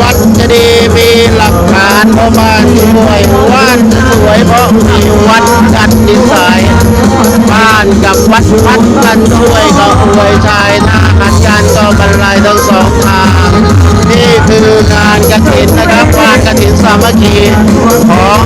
วัดจะดีมีหลักฐานเพราะบ้านสวยวัดสวยเพราะมีวัดกันดีไซน์บ้านกับวัดพัดกันด้วยก็อวยชายหน้าหันยันก็บรรลัยทั้งสองทางนี่คืองานกฐินนะครับงานกฐินสามัคคีของ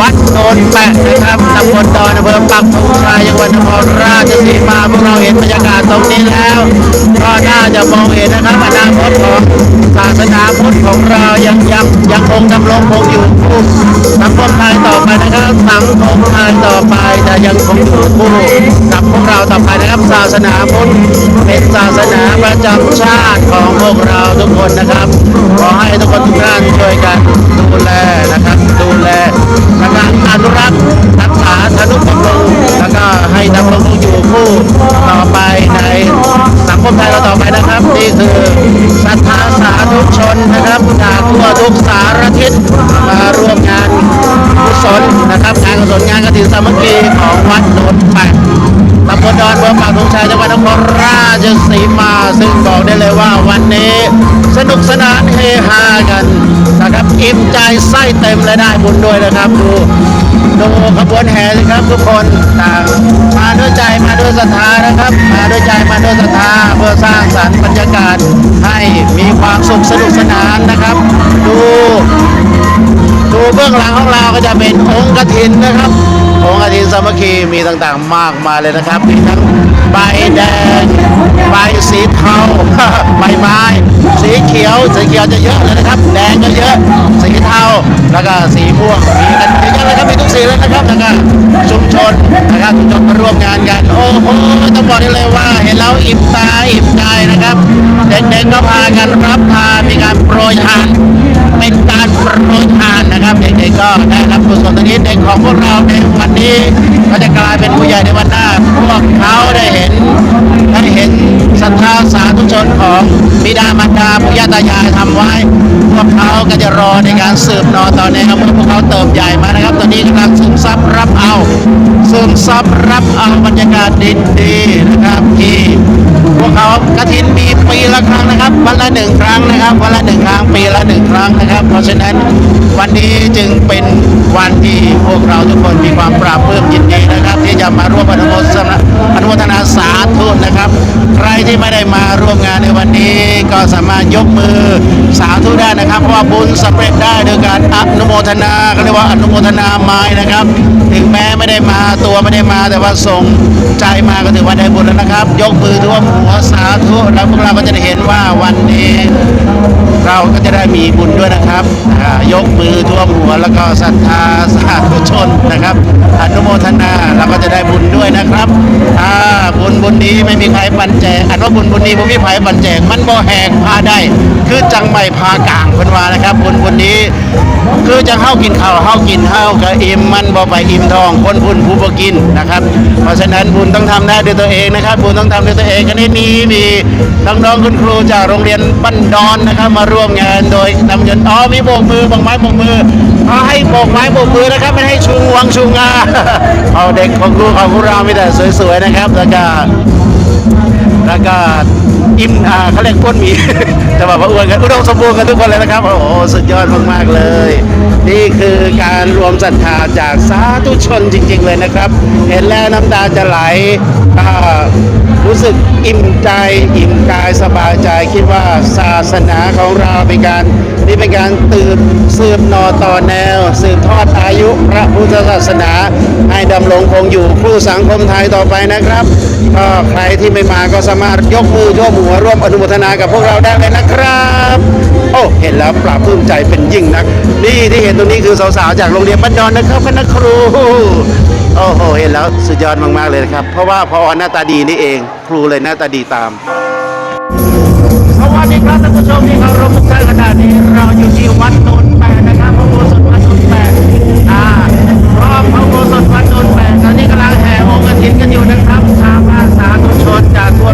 วัดโนนแปะนะครับตำบลดอนอำเภอปักธ งชัยจังหวัดนครราชสีมาพวกเราเห็นบรรยากาศตรงนี้แล้ว ก็น่าจะมองเห็นนะครับอนาคตของศาสนาพุทธของเรายังยังยังคงดำรงคงอยู่คู่สังคมไทยต่อไปนะครับสังคมไทยต่อไปจะยังคงอยู่คู่กับพวกเราต่อไปนะครับศาสนาพุทธเป็นศาสนาประจำชาติของพวกเราทุกคนนะครับขอให้ทุกคนทุกท่านช่วยกันดูแลนะครับดูแลและการอนุรักษ์รักษา สนานเฮฮากันนะครับอิ่มใจไส้เต็มและได้บุญด้วยนะครับดูดูขบวนแห่สิครับทุกคนต่างมาด้วยใจมาด้วยศรัทธานะครับ มาด้วยใจมาด้วยศรัทธาเพื่อสร้างสรรค์บรรยากาศให้มีความสุขสนุกสนานนะครับ ดู ดูเบื้องหลังของเราก็จะเป็นองค์กฐินนะครับ ของค์กฐินสามัคคีมีต่างๆ มากมายเลยนะครับมีทั้งใบแดงใบสีเทาใบไม้สีเขียวสีเขียวจะเยอะเลยนะครับ แดงก็เยอะ สีเทาแล้วก็สีม่วงมีกันเยอะเลยครับมีทุกสีเลยนะครับแล้วก็ชุมชนนะครับชุมชนมาร่วมงานกันโอ้โหต้องบอกได้เลยว่าเห็นแล้วอิ่มตาอิ่มใจนะครับ เด็กๆก็พากันรับทานมีการโปรยทานเป็นการโปรยทาน นะครับเด็กๆก็ได้รับกุศลตรงนี้เด็กของพวกเราในวันนี้ก็จะกลายเป็นผู้ใหญ่ในวันหน้าพวกเขาได้เห็นได้เห็นศรัทธาสาธุชนของบิดามารดาปุยาตายายทำไว้ พวกเขาก็จะรอในการสืบนอตอนนี้ครับเมื่อพวกเขาเติบใหญ่มานะครับ ตอนนี้กำลังซึมซับรับเอาซึมซับรับเอาบรรยากาศดีๆนะครับที่ พวกเขากระถินมีปีละครั้งนะครับ วันละหนึ่งครั้งนะครับ วันละหนึ่งครั้งปีละหนึ่งครั้งนะครับ เพราะฉะนั้นวันนี้จึงเป็นวันที่พวกเราทุกคนมีความปราบปลื้มยินดีนะครับ ที่จะมาร่วมอนุโมทนาอนุโมทนาสาธุนะครับ ใครที่ไม่ได้มาร่วมงานในวันนี้ก็สามารถยกมือสาธุได้นะครับ เพราะว่าบุญสำเร็จได้โดยการอนุโมทนาเขาเรียกว่าอนุโมทนาไม้นะครับ ถึงแม้ไม่ได้มาตัวไม่ได้มาแต่ว่าส่งใจมาก็ถือว่าได้บุญแล้วนะครับ ยกมือท่วมหัวสาธุแล้วพวกเราก็จะได้เห็นว่าวันนี้เราก็จะได้มีบุญด้วยนะครับ ยกมือท่วมหัวแล้วก็ศรัทธาสาธุชนนะครับอนุโมทนาเราก็จะได้บุญด้วยนะครับบุญบุญนี้ไม่มีใครปันแจกอันว่าบุญบุญนี้ผมมีไผปันแจกมันบ่แหกพาได้ คือจังไม่พากลางเพิ่นว่านะครับ บุญบุญนี้คือจังเฮากินข้าวเฮากินเฮาก็อิ่มมันบ่ไปอิ่มทองคนบุญผู้บ่กินนะครับ เพราะฉะนั้นบุญต้องทำได้ด้วยตัวเองนะครับบุญต้องทำด้วยตัวเองกันนี้มีมีน้องๆคุณครูจากโรงเรียนบ้านดอนนะครับมาร่วมงานโดยนำเงินอ๋อมีโบกมือโบกไม้โบกมือเอาให้โบกไม้โบกมือนะครับไม่ให้ชูงวงชูงาเอาเด็กของครูของพวกเรามีแต่สวยๆนะครับแล้วก็แล้วก็อิ่มอ่าเขาเรียกก้นหมีแต่ว่าอ้วนกันอุดมสมบูรณ์กันทุกคนเลยนะครับโอ้โหสุดยอดมากๆเลย นี่คือการรวมศรัทธาจากสาธุชนจริง ๆ เลยนะครับ เห็นแล้วน้ำตาจะไหลอ่ารู้สึกอิ่มใจอิ่มกายสบายใจคิดว่าศาสนาของเราเป็นการนี่เป็นการตื่นสืบนอต่อแนว สืบทอดอายุพระพุทธศาสนา ให้ดำรงคงอยู่คู่สังคมไทยต่อไปนะครับก็ใครที่ไม่มาก็สามารถยกมือท่วมหัวร่วมอนุโมทนากับพวกเราได้เลยนะครับ โอ้เห็นแล้วปลาบปลื้มใจเป็นยิ่งนักนี่ที่เห็นตรงนี้คือสาวๆจากโรงเรียนบ้านดอนนะครับคณะครู โอ้โหเห็นแล้วสุดยอดมากๆเลยนะครับ เพราะว่าพอหน้าตาดีนี่เอง ครูเลยหน้าตาดีตามสวัสดีครับท่านผู้ชมที่เคารพทุกท่านขณะนี้เราอยู่ที่วัดโนนแปดนะครับพระโบสถวัดโนนแปดอ่ารอบพระโบสถวัดโนนแปดตอนนี้กำลังแห่องค์กฐินกันอยู่นะครับชาวบ้านสาธุชนจากทั่ว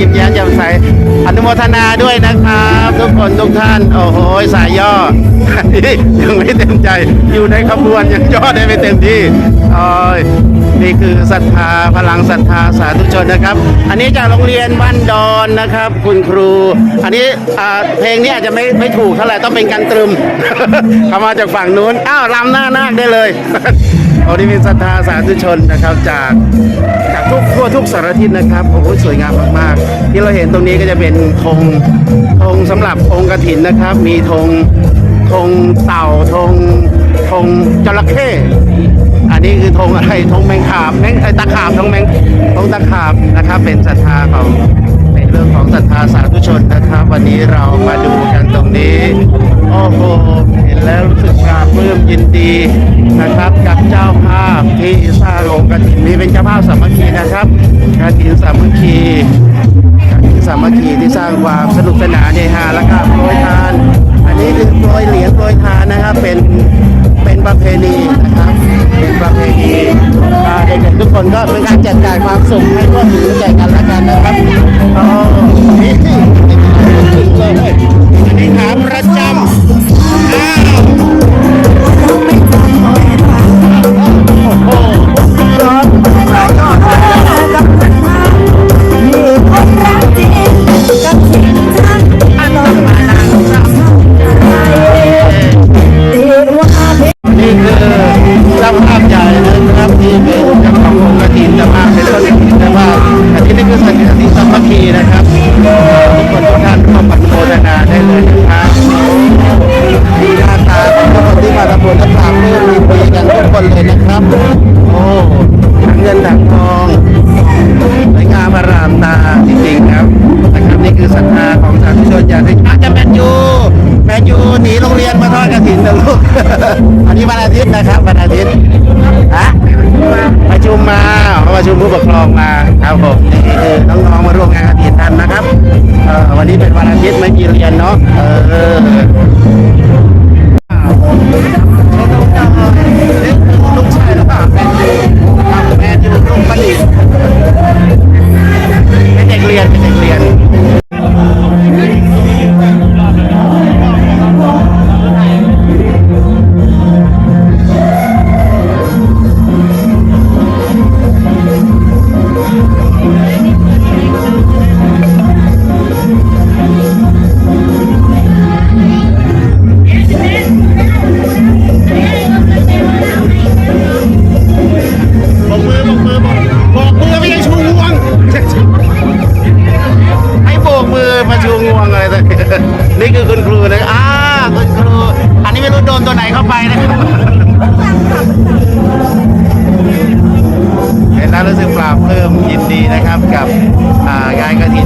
ยิ้มแย้มแจ่มใสอนุโมทนาด้วยนะครับ ทุกคนทุกท่าน โอ้โหสายย่อ ยังไม่เต็มใจ อยู่ในขบวนยังย่อได้ไม่เต็มที่โอ้ยนี่คือศรัทธาพลังศรัทธาสาธุชนนะครับ อันนี้จากโรงเรียนบ้านดอนนะครับ คุณครู อันนี้เพลงนี้อาจจะไม่ไม่ถูกเท่าไหร่ต้องเป็นกันตรึมเข้ามาจากฝั่งนู้นอ้าวลำหน้านาคได้เลย โอ้นี่มีศรัทธาสาธุชนนะครับจากจากทุกทั่วทุกสารทิศนะครับโอ้โหสวยงามมากๆ ที่เราเห็นตรงนี้ก็จะเป็นธงธงสำหรับองค์กฐินนะครับ มีธงธงเต่าธงธงจระเข้อันนี้คือธงอะไรธงแมงขามแมงไอตะขาบธงแมงธงตะขาบนะครับ เป็นศรัทธาของ เป็นเรื่องของศรัทธาสาธุชนนะครับ วันนี้เรามาดูกันตรงนี้โอ้โหเห็นแล้วรู้สึกปลาบปลื้มยินดีนะครับกับเจ้าภาพที่สร้างองค์กฐินนี้เป็นเจ้าภาพสามัคคีนะครับกฐินสามัคคีกฐินสามัคคีที่สร้างความสนุกสนานเฮฮาและก็โปรยทาน อันนี้คือโปรยเหรียญโปรยทานนะครับเป็นเป็นประเพณีนะครับเป็นประเพณีเด็กๆทุกคนก็เป็นการแจกจ่ายความสุขให้ทั่วถึงแก่กันและกันนะครับ อันนี้วันอาทิตย์นะครับวันอาทิตย์ฮะประชุมมาเขาประชุมผู้ปกครองมาครับผมนี่คือน้องๆมาร่วมงานกระถินทันนะครับเออวันนี้เป็นวันอาทิตย์ไม่มีเรียนเนาะเออ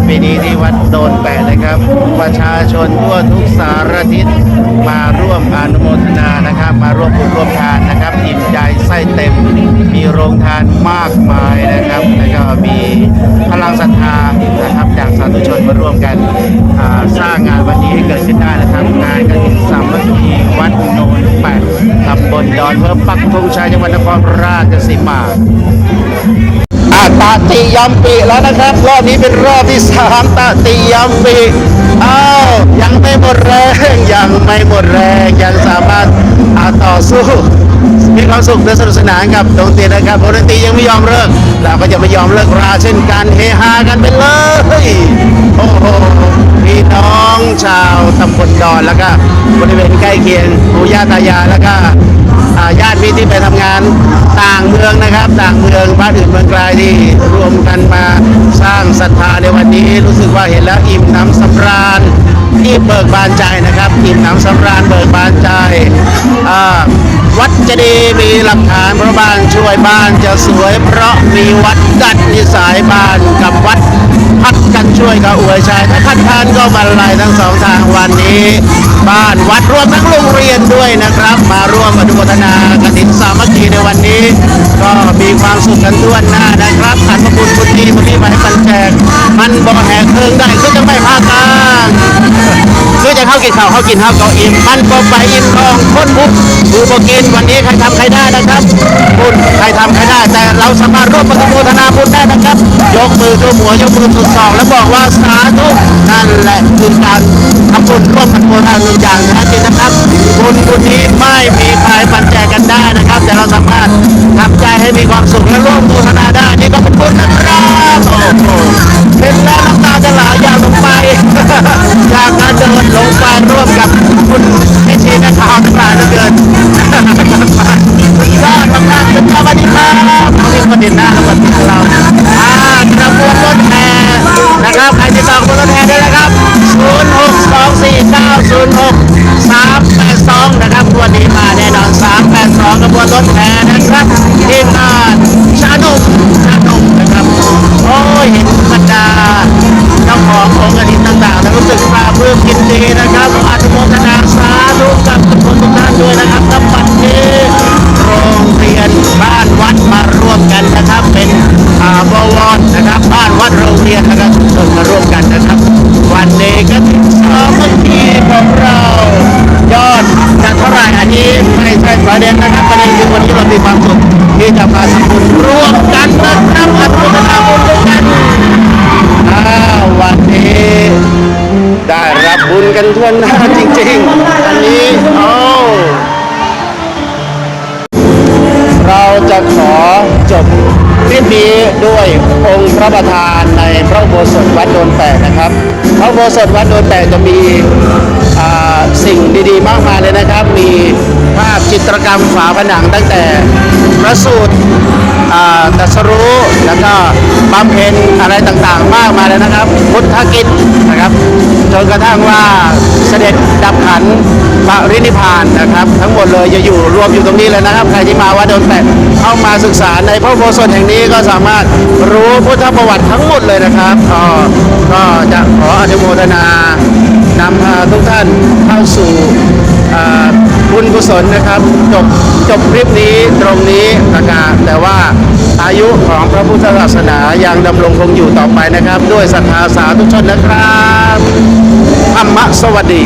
ปีนี้ที่วัดโดนแปะนะครับ ประชาชนทั่วทุกสารทิศมาร่วมอนุโมทนานะครับ มาร่วมบุญร่วมทานนะครับอิ่มใจไส้เต็ม มีโรงทานมากมายนะครับแล้วก็มีพลังศรัทธานะครับจากสาธุชนมาร่วมกันสร้างงานวันนี้ให้เกิดขึ้นได้นะครับงานกระถินสามัคคีวัดโนนแปะตำบลดอนเพื่อปักธงชัยจังหวัดนครราชสีมา อาติยัมปีแล้วนะครับ รอบนี้เป็นรอบที่สามตติยัมปีอ้าวยังไม่หมดแรงยังไม่หมดแรงยังสามารถอาต่อสู้มีความสุขและสนุกสนานกับดนตรีนะครับเพราะดนตรียังไม่ยอมเลิกเราก็จะไม่ยอมเลิกราเช่นกันเฮฮากันไปเลยโอ้โหพี่น้องชาวตำบลดอนแล้วก็บริเวณใกล้เคียงปู่ย่าตายายแล้วก็ ญาติพี่ที่ไปทำงานต่างเมืองนะครับ ต่างเมืองบ้านอื่นเมืองไกลที่รวมกันมาสร้างศรัทธาในวันนี้ รู้สึกว่าเห็นแล้วอิ่มน้ำสำราญที่เบิกบานใจนะครับอิ่มน้ำสำราญเบิกบานใจวัดเจดีย์มีหลักฐานเพราะบ้านช่วยบ้านจะสวยเพราะมีวัดกัดนิสายบ้านกับวัดพัดกันช่วยกับอวยชัยถ้าคัดค้านก็มาไล่ทั้งสองทางวันนี้ บ้านวัดรวมทั้งโรงเรียนด้วยนะครับ มาร่วมอนุโมทนากฐินสามัคคีในวันนี้ก็มีความสุขกันทั่วหน้านะครับขันพระคุณคุณดีคุณดีมาให้ปันแจกมันบ่อแหกเคืองได้ก็จะไม่พากันคือจะเข้ากินข้าวเข้ากินข้าวกาอิ่มมันบ่ไปอิ่มทองคนบุกดูบกินวันนี้ใครทำใครได้นะครับบุญใครทำใครได้ แต่เราสามารถร่วมอนุโมทนาบุญได้นะครับ ยกมือตัวหัวยกมือตัวศอกแล้วบอกว่าสาธุนั่นแหละคือการทำบุญร่วมกันโมทนาหนึ่งอย่างแท้จริงนะครับ บุญบุญนี้ไม่มีใครปันแจกกันได้นะครับ แต่เราสามารถทำใจให้มีความสุขและร่วมโมทนาได้นี่ก็เป็นบุญนะครับโอ้โหเห็นแล้วน้ำตาจะไหลอยากลงไปอยากจะเดินลงไปร่วมกับคุณไอชีนะครับทั้งหลายเหลือเกินยอดมากๆเป็นสวัสดีครับนี่คนเด่นหน้าแล้วก็ติดเราอ่ากระบวนรถแห่นะครับใครติดต่อกระบวนรถแห่ได้นะครับ 0624906382 382กระบวนรถแห่นะครับทีมงานชานุกชานุกนะครับโอ้ยเห็นบรรดาเจ้าขององค์กฐินต่างๆแล้วรู้สึกปลาปลื้มยินดีนะครับอนุโมทนาสาธุกับทุกคนทุกท่านด้วยนะครับน้ำปัดนี้โรงเรียนบ้านวัดมาร่วมกันนะครับ เป็นอาบวรนะครับบ้านวัดโรงเรียนนะครับทุกคนมาร่วมกันนะครับ วันนี้ก็ถึงสามัคคีของเรา ยอดจะเท่าไหร่อันนี้ไม่ใช่ ประเด็นนะครับประเด็นคือวันนี้เรามีความสุขที่จะมาทำบุญร่วมกันนะครับอนุโมทนาบุญร่วมกันอ้าววันนี้ได้รับบุญกันทั่วหน้าจริงๆ อันนี้โอ้เราจะขอจบคลิปนี้ด้วยองค์พระประธานในพระโบสถวัดโดนแตกนะครับ พระโบสถวัดโดนแตกจะมีสิ่งดีๆ มากมายเลยนะครับ มี ภาพจิตรกรรมฝาผนังตั้งแต่พระสูตรอ่าตรัสรู้แล้วก็บำเพ็ญอะไรต่างๆ มากมายเลยนะครับ พุทธกิจนะครับ จนกระทั่งว่าเสด็จดับขันปรินิพานนะครับ ทั้งหมดเลยจะอยู่รวมอยู่ตรงนี้เลยนะครับใครที่มาวัดโดนแปะเข้ามาศึกษาในพระอุโบสถแห่งนี้ก็สามารถรู้พุทธประวัติทั้งหมดเลยนะครับก็ก็จะขออนุโมทนานำพาทุกท่านเข้าสู่อ่า บุญกุศลนะครับ จบจบคลิปนี้ตรงนี้นะครับแต่ว่าอายุของพระพุทธศาสนายังดำรงคงอยู่ต่อไปนะครับ ด้วยศรัทธาสาธุชนนะครับธรรมะสวัสดี